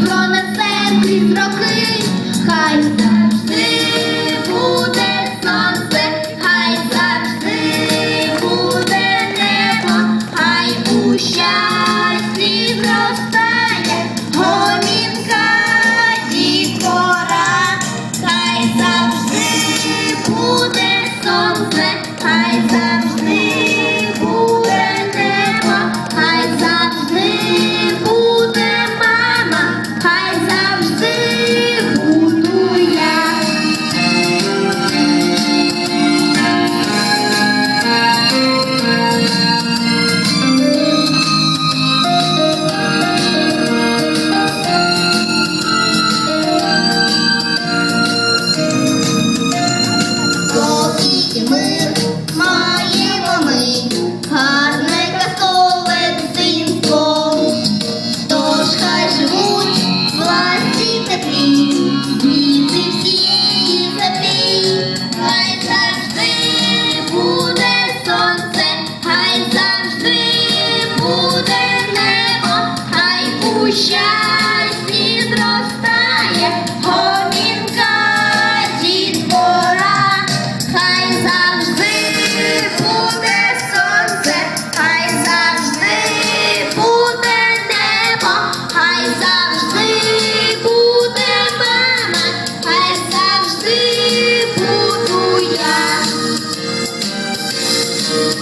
пронесе крізь роки, хай завжди буде сонце, хай завжди буде небо, хай у щасті вростає гомінка пора, хай завжди буде сонце, хай завжди.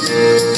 Thank you.